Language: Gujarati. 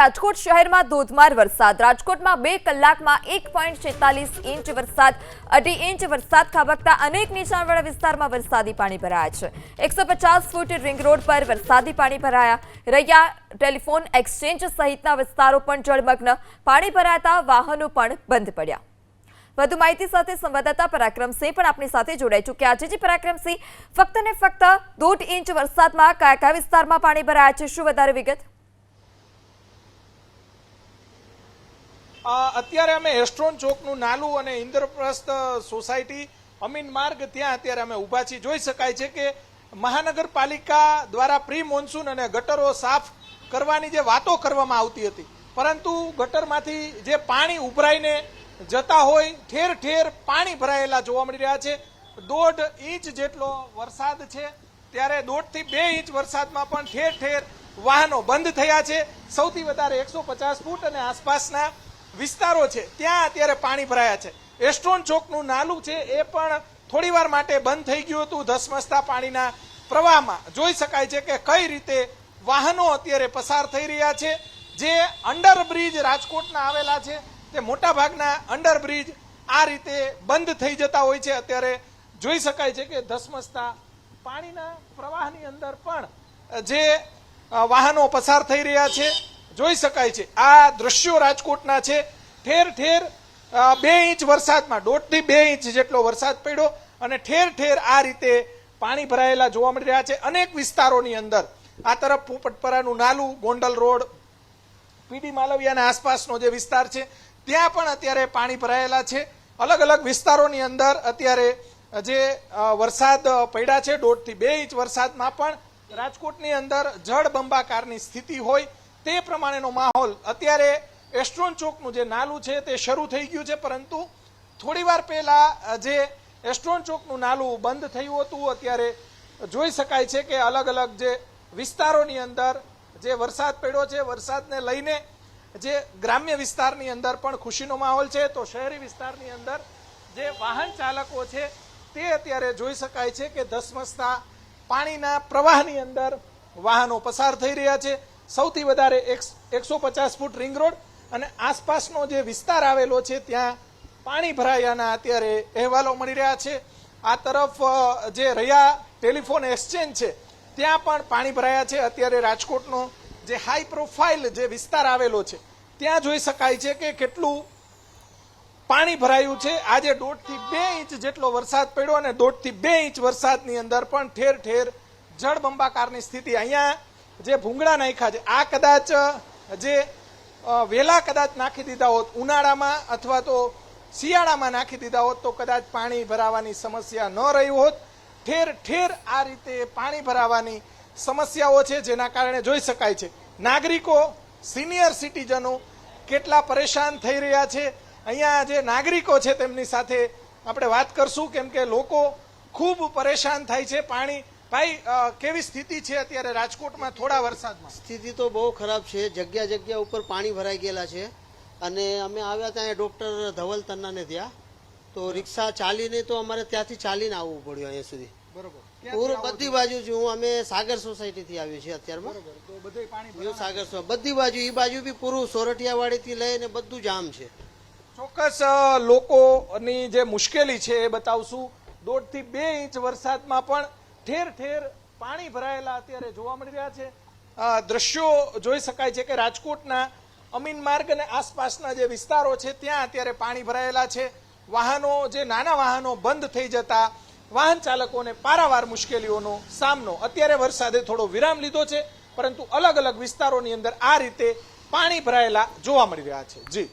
રાજકોટ શહેરમાં ધોધમાર વરસાદ. રાજકોટમાં બે કલાકમાં એક ઇંચ વરસાદ, અઢી ઇંચ વરસાદ ખાબકતા અનેક નીચાણવાળા વિસ્તારમાં વરસાદી પાણી ભરાયા છે. એકસો ફૂટ રિંગ રોડ પર વરસાદી પાણી ભરાયા. રહ્યા ટેલિફોન એક્સચેન્જ સહિતના વિસ્તારો પણ જળમગ્ન. પાણી ભરાતા વાહનો પણ બંધ પડ્યા. વધુ માહિતી સાથે સંવાદદાતા પરાક્રમસિંહ પણ આપણી સાથે જોડાઈ ચૂક્યા છે. જે પરાક્રમસિંહ, ફક્ત ને ફક્ત દોઢ ઇંચ વરસાદમાં કયા કયા વિસ્તારમાં પાણી ભરાયા છે? શું વધારે વિગત? અત્યારે અમે એસ્ટ્રોન ચોકનું નાલું અને ઇન્દ્રપ્રસ્થ સોસાયટી, અમીન માર્ગ ત્યાં અત્યારે અમે ઊભા છીએ. જોઈ શકાય છે કે મહાનગરપાલિકા દ્વારા પ્રી મોન્સૂન અને ગટરો સાફ કરવાની જે વાતો કરવામાં આવતી હતી, પરંતુ ગટરમાંથી જે પાણી ઉભરાઈને જતા હોય, ઠેર ઠેર પાણી ભરાયેલા જોવા મળી રહ્યા છે. દોઢ ઇંચ જેટલો વરસાદ છે. ત્યારે દોઢથી બે ઇંચ વરસાદમાં પણ ઠેર ઠેર વાહનો બંધ થયા છે. સૌથી વધારે એકસો પચાસ ફૂટ અને આસપાસના વિસ્તારો છે, ત્યાં અત્યારે પાણી ભરાયા છે. એસ્ટ્રોન ચોકનું નાલું છે, એ પણ થોડી વાર માટે બંધ થઈ ગયું હતું ધસમસતા પાણીના પ્રવાહમાં. જોઈ શકાય છે કે કઈ રીતે વાહનો અત્યારે પસાર થઈ રહ્યા છે. જે અંડરબ્રિજ રાજકોટના આવેલા છે, તે મોટાભાગના અંડરબ્રિજ આ રીતે બંધ થઈ જતા હોય છે. અત્યારે જોઈ શકાય છે કે ધસમસતા પાણીના પ્રવાહની અંદર પણ જે વાહનો પસાર થઈ રહ્યા છે. જોઈ શકાય છે. આ દ્રશ્યો રાજકોટના છે. ઠેર ઠેર બે ઇંચ વરસાદમાં, દોઢથી બે ઇંચ જેટલો વરસાદ પડ્યો અને ઠેર ઠેર આ રીતે પાણી ભરાયેલા જોવા મળી રહ્યા છે. અનેક વિસ્તારોની અંદર, આ તરફ પોપટપરાનું નાલું, ગોંડલ રોડ, પીડી માલવિયાના આસપાસનો જે વિસ્તાર છે, ત્યાં પણ અત્યારે પાણી ભરાયેલા છે. અલગ અલગ વિસ્તારોની અંદર અત્યારે જે વરસાદ પડ્યા છે, દોઢથી બે ઇંચ વરસાદમાં પણ રાજકોટની અંદર જળબંબાકારની સ્થિતિ હોય તે પ્રમાણેનો માહોલ. અત્યારે એસ્ટ્રોન ચોકનું જે નાલું છે તે શરૂ થઈ ગયું છે, પરંતુ થોડી વાર પહેલાં જે એસ્ટ્રોન ચોકનું નાલું બંધ થયું હતું, અત્યારે જોઈ શકાય છે કે અલગ અલગ જે વિસ્તારોની અંદર જે વરસાદ પડ્યો છે, વરસાદને લઈને જે ગ્રામ્ય વિસ્તારની અંદર પણ ખુશીનો માહોલ છે, તો શહેરી વિસ્તારની અંદર જે વાહન ચાલકો છે, તે અત્યારે જોઈ શકાય છે કે ધસમસતા પાણીના પ્રવાહની અંદર વાહનો પસાર થઈ રહ્યા છે. સૌથી વધારે એકસો પચાસ ફૂટ રિંગ રોડ અને આસપાસનો જે વિસ્તાર આવેલો છે, ત્યાં પાણી ભરાયાના અત્યારે અહેવાલો મળી રહ્યા છે. આ તરફ જે રહ્યા ટેલિફોન એક્સચેન્જ છે, ત્યાં પણ પાણી ભરાયા છે. અત્યારે રાજકોટનો જે હાઈ પ્રોફાઇલ જે વિસ્તાર આવેલો છે, ત્યાં જોઈ શકાય છે કે કેટલું પાણી ભરાયું છે. આજે દોઢથી બે ઇંચ જેટલો વરસાદ પડ્યો અને દોઢથી બે ઇંચ વરસાદની અંદર પણ ઠેર ઠેર જળબંબાકારની સ્થિતિ. અહીંયા જે ભૂંગળા નાખ્યા છે, આ કદાચ જે વેલા કદાચ નાખી દીધા હોત, ઉનાળામાં અથવા તો શિયાળામાં નાખી દીધા હોત, તો કદાચ પાણી ભરાવાની સમસ્યા ન રહી હોત. ઠેર ઠેર આ રીતે પાણી ભરાવાની સમસ્યાઓ છે, જેના કારણે જોઈ શકાય છે. નાગરિકો, સિનિયર સિટીઝનો કેટલા પરેશાન થઈ રહ્યા છે. અહીંયા જે નાગરિકો છે, તેમની સાથે આપણે વાત કરશું, કેમ કે લોકો ખૂબ પરેશાન થાય છે. પાણી ભાઈ કેવી સ્થિતિ છે અત્યારે રાજકોટમાં થોડા વરસાદમાં? સ્થિતિ તો બહુ ખરાબ છે. જગ્યા જગ્યા ઉપર પાણી ભરાઈ ગયેલા છે. અને અમે આવ્યા ત્યાં ડૉક્ટર ધવલ તન્નાને ત્યાં. તો રિક્ષા ચાલીને તો અમારે ત્યાંથી ચાલીને આવવું પડ્યું અહીંયા સુધી. બરોબર. બધી બાજુ હું અમે સાગર સોસાયટીથી આવ્યું છે અત્યારમાં. સાગર બધી બાજુ એ બાજુ બી પૂરું સોરઠિયાવાડીથી લઈને બધું જામ છે. ચોક્કસ લોકોની જે મુશ્કેલી છે એ બતાવશું. દોઢથી બે ઇંચ વરસાદમાં પણ ઠેર ઠેર પાણી ભરાયેલા અત્યારે જોવા મળી રહ્યા છે. દ્રશ્યો જોઈ શકાય છે કે રાજકોટના અમીન માર્ગ અને આસપાસના જે વિસ્તારો છે, ત્યાં અત્યારે પાણી ભરાયેલા છે. વાહનો, જે નાના વાહનો બંધ થઈ જતા વાહન ચાલકોને પારાવાર મુશ્કેલીઓનો સામનો. અત્યારે વરસાદે થોડો વિરામ લીધો છે, પરંતુ અલગ અલગ વિસ્તારોની અંદર આ રીતે પાણી ભરાયેલા જોવા મળી રહ્યા છે. જી.